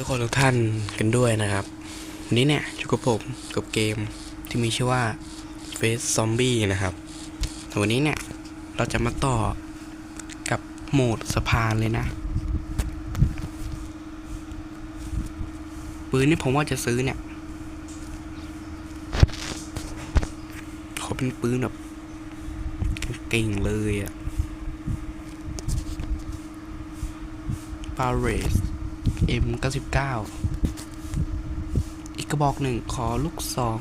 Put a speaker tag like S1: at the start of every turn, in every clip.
S1: ทุกคนทุกท่านกันด้วยนะครับ วันนี้เนี่ยอยู่กับผมกับเกมที่มีชื่อว่า Face Zombie นะครับแต่วันนี้เนี่ยเราจะมาต่อกับโหมดสะพานเลยนะ ปืนนี่ผมว่าจะซื้อเนี่ย ขอเป็นปืนแบบเก่งเลยอะปาเรส M99 อีกกระบอกหนึ่งขอลูกซอง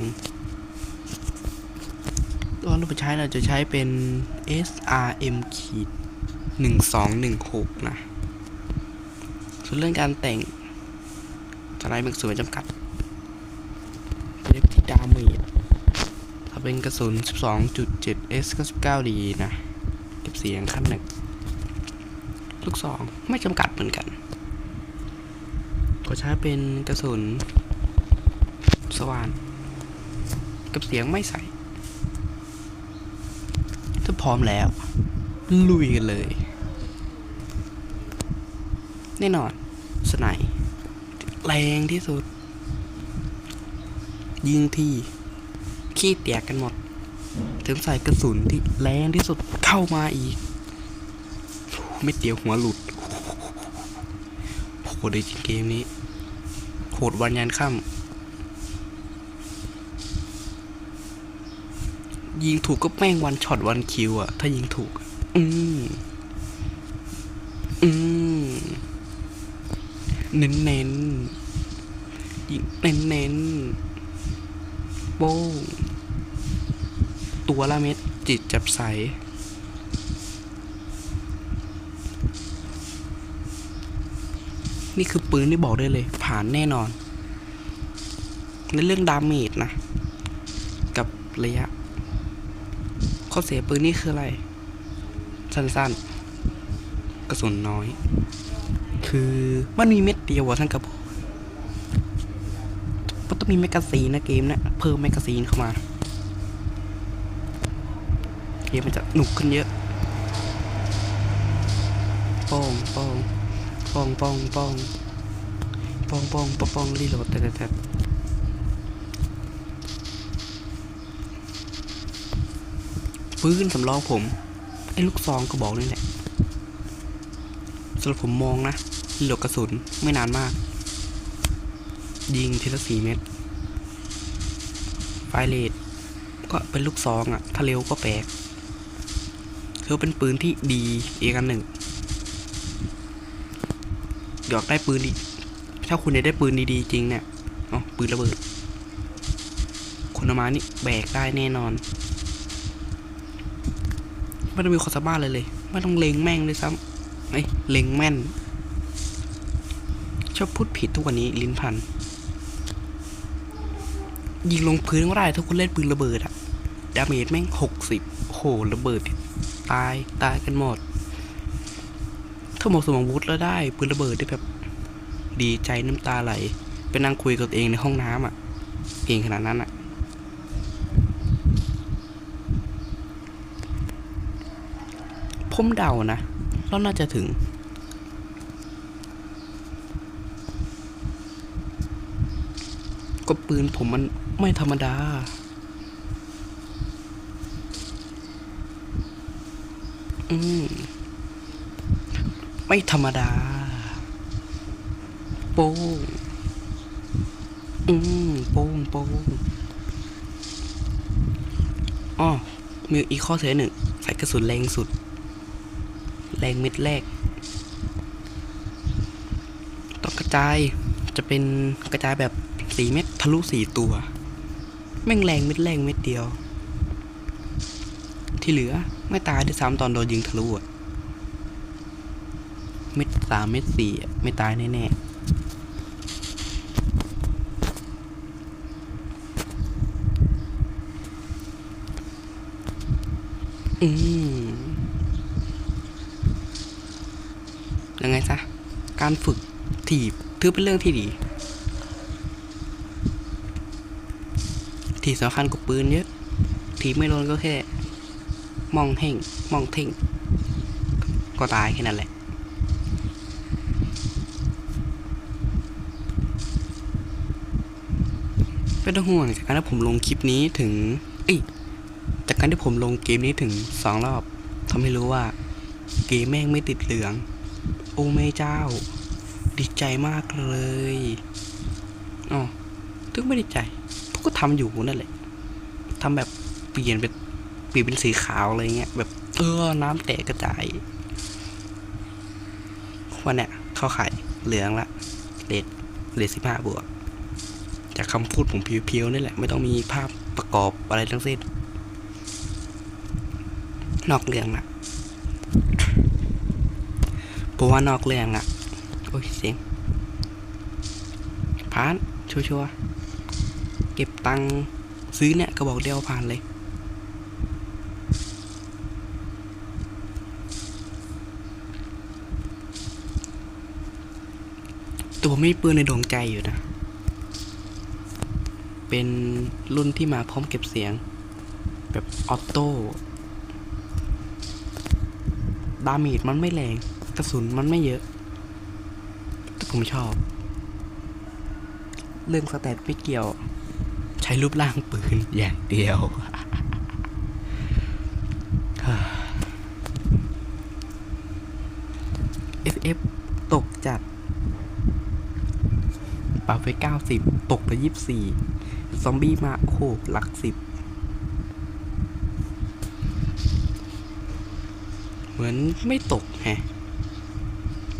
S1: ตัวราไปใช้เราจะใช้เป็น SRM ขีด1216 นะ ส่วนเรื่องการแต่งสไลด์มันสวยจำกัดเล็กที่ดาเมจถ้าเป็นกระสุน 12.7 S 99ดีนะ เก็บเสียงขั้นหนึ่งลูกซองไม่จำกัดเหมือนกัน ขอใช้เป็นกระสุน สว่าน กับเสียงไม่ใส่ถ้าพร้อมแล้ว ลุยกันเลย แน่นอน สไนป์แรงที่สุด ยิงที่ ขี้เตียกกันหมด ถึงใส่กระสุนที่แรงที่สุดเข้ามาอีก ไม่เดียวหัวหลุดโหดจริงเกมนี้ โหดวันยันค่ำยิงถูกก็แม่งวันช็อตวันคิวอะถ้ายิงถูก อืมอืมเน้นเน้นยิงเน้นเน้นโป้งตัวละเม็ดจิตจับใส นี่คือปืนที่บอกได้เลย ผ่านแน่นอน ในเรื่องดาเมจนะ กับระยะ ข้อเสียปืนนี่คืออะไร สั้นๆ กระสุนน้อย คือมันมีเม็ดเดียวอะท่านกระบอกมันต้องมีแมกกาซีนนะเกมเนะเพิ่มแมกกาซีนเข้ามาเกมมันจะหนุกขึ้นเยอะโป้งโป้ง ปองปองปองปองปองปองปองรีโหลดแต่แต่แต่ปืนสำรองผม ไอ้ลูกซองก็บอกนี่แหละสำหรับผมมองนะรีโหลดกระสุนไม่นานมาก ยิงทีละสี่เม็ดไฟเลทก็เป็นลูกซองอะ่ะ ถ้าเร็วก็แปลกคือเป็นปืนที่ดีอีกอันหนึ่ง อยากได้ปืนดี ถ้าคุณอยากได้ปืนดีๆจริงเนี่ยอ๋อปืนระเบิด คุณมานี่แบกได้แน่นอน ไม่ต้องมีความสามารถเลยเลย ไม่ต้องเล็งแม่งเลยซ้ำไอ้ยเล็งแม่น ชอบพูดผิดทุกวันนี้ลิ้นพัน ยิงลงพื้นก็ได้ถ้าคุณเล่นปืนระเบิดอะดาเมจแม่งหกสิบโหระเบิด ตายตายกันหมด หมดสมองวุฒแล้วได้ปืนระเบิดได้แบบดีใจน้ำตาไหลไปนั่งคุยกับตัวเองในห้องน้ำอะเก่งขนาดนั้นอะผมเดานะเราน่าจะถึง ก็ปืนผมมันไม่ธรรมดาอืม ไม่ธรรมดา โป้งอืมโป้งโป้งอ๋อมีอีกข้อเสียหนึ่ง ใส่กระสุนแรงสุด แรงเม็ดแรกต้องกระจายจะเป็นกระจายแบบสี่เม็ดทะลุสี่ตัว แม่งแรงเม็ดแรงเม็ดเดียว ที่เหลือไม่ตายด้วยซ้ำตอนโดนยิงทะลุอะ สามเม็ดสี่ไม่ตายแน่ๆอืมยังไงซะ การฝึกถีบถือเป็นเรื่องที่ดีที่สำคัญกว่าปืนเยอะ ถีบไม่โดนก็แค่ มองเห่ง มองเท่ง ก็ตายแค่นั้นแหละ ไม่ต้องห่วงจากการที่ผมลงคลิปนี้ถึงเอ้ยจากการที่ผมลงเกมนี้ถึงสองรอบทำให้รู้ว่า เกมแม่งไม่ติดเหลือง โอ้แม่เจ้า ดีใจมากเลยอ๋อถึงไม่ดีใจพวกก็ทำอยู่นั่นแหละทำแบบเปลี่ยนเป็นเปลี่ยนเป็นสีขาวอะไรเงี้ยแบบเออน้ำแตกกระจายวันเนี้ยเข้าไข่เหลืองละเลดเลดสิบห้าบวก จากคำพูดผมเพียวๆนี่แหละ ไม่ต้องมีภาพประกอบอะไรทั้งสิ้น นอกเรื่องละเพราะว่านอกเรื่องละโอ้ยเสียงผ่านชัวร์ๆเก็บตังค์ซื้อเนี่ยก็บอกเดียวผ่านเลยต่ผมมีปืนในดวงใจอยู่นะ เป็นรุ่นที่มาพร้อมเก็บเสียง แบบออโต้ดาเมจมันไม่แรง กระสุนมันไม่เยอะแต่ผมชอบ เรื่องสแตทไม่เกี่ยว ใช้รูปร่างปืนอย่างเดียว FF ตกจัดปรับไปเก้าสิบตกไปยี่สิบสี่ ซอมบี้มาโอ้โหลักสิบ เหมือนไม่ตกแฮะ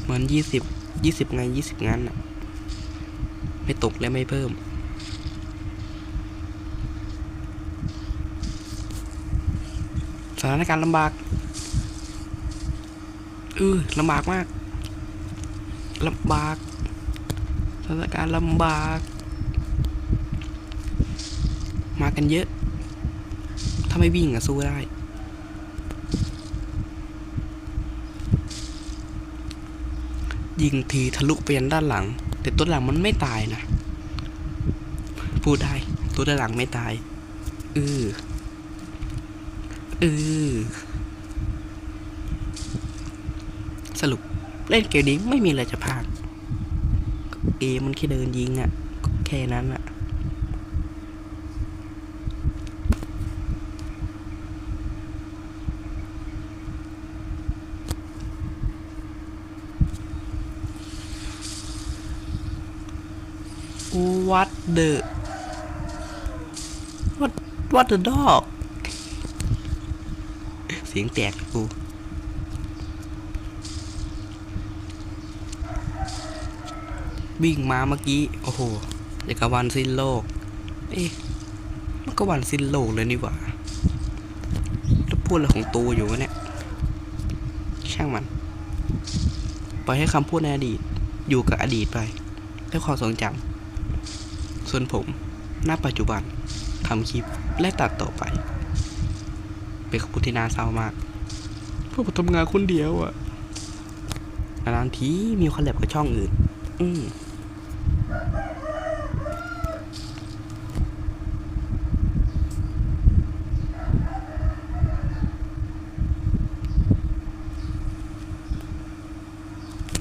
S1: เหมือนยี่สิบยี่สิบไงยี่สิบงั้นอะไม่ตกและไม่เพิ่ม สถานการณ์ลำบากเออลำบากมากลำบากสถานการณ์ลำบาก มากันเยอะ ถ้าไม่วิ่งอะสู้ได้ ยิงทีทะลุไปยันด้านหลัง แต่ตัวหลังมันไม่ตายนะ พูดได้ ตัวด้านหลังไม่ตายเออเออสรุปเล่นเกมนี้ไม่มีอะไรจะพากเกมมันแค่เดินยิงอะ่ะ แค่นั้นอะ่ะ What the What What the dog เสียงแตกกูวิ่งมาเมื่อกี้ โอ้โหอย่างกับวันสิ้นโลก เอ๊ะ มันก็วันสิ้นโลกเลยนี่หว่าแล้วพูดอะไรของตูอยู่วะเนี่ย ช่างมัน ปล่อยให้คำพูดในอดีต อยู่กับอดีตไป ด้วยความทรงจำ ส่วนผมณปัจจุบันทำคลิปและตัดต่อไป เป็นคำพูดที่น่าเศร้ามากเพราะผมทำงานคนเดียวอะนานๆทีมีคอลแลบกับช่องอื่น อืม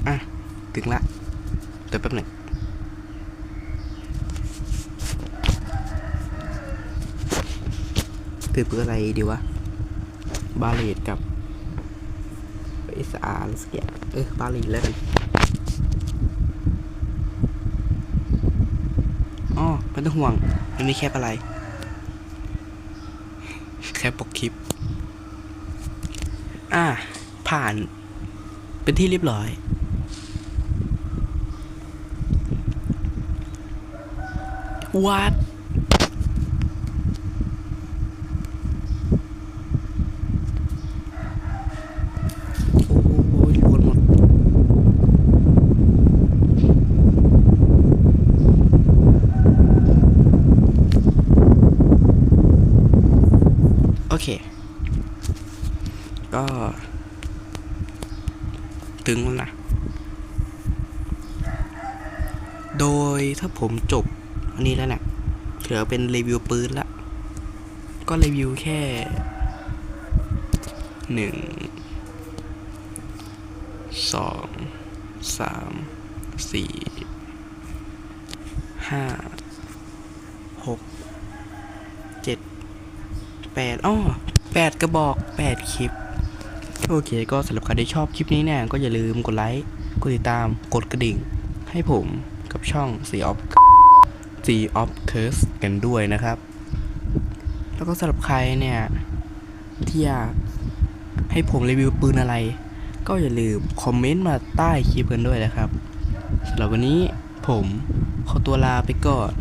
S1: อะ ถึงละ เดี๋ยวแป๊บหนึ่ง ถือปืนออะไรดีวะ บาเลตกับเอสอาร์สักอย่างเออบาเลตแล้วกันอ๋อไม่ต้องห่วง มันไม่แคบอะไร แค่ปกคลิป อะผ่านเป็นที่เรียบร้อยวัด โอ้โหโดนหมด โอ เค ก็ ถึงแล้วนะโดยถ้าผมจบอันนี้แล้วเนี่ยถือเป็นรีวิวปืนละ ก็รีวิวแค่หนึ่งสองสามสี่ห้าหก แปดอ้อแปดกระบอกแปดคลิป โอเคก็สำหรับใครที่ชอบคลิปนี้เนี่ยก็อย่าลืมกดไลค์ กดติดตาม กดกระดิ่ง ให้ผมกับช่อง Sea of Sea of Curse กันด้วยนะครับ แล้วก็สำหรับใครเนี่ยที่อยากให้ผมรีวิวปืนอะไร ก็อย่าลืมคอมเมนต์มาใต้คลิปกันด้วยนะครับสำหรับวันนี้ผมขอตัวลาไปก่อน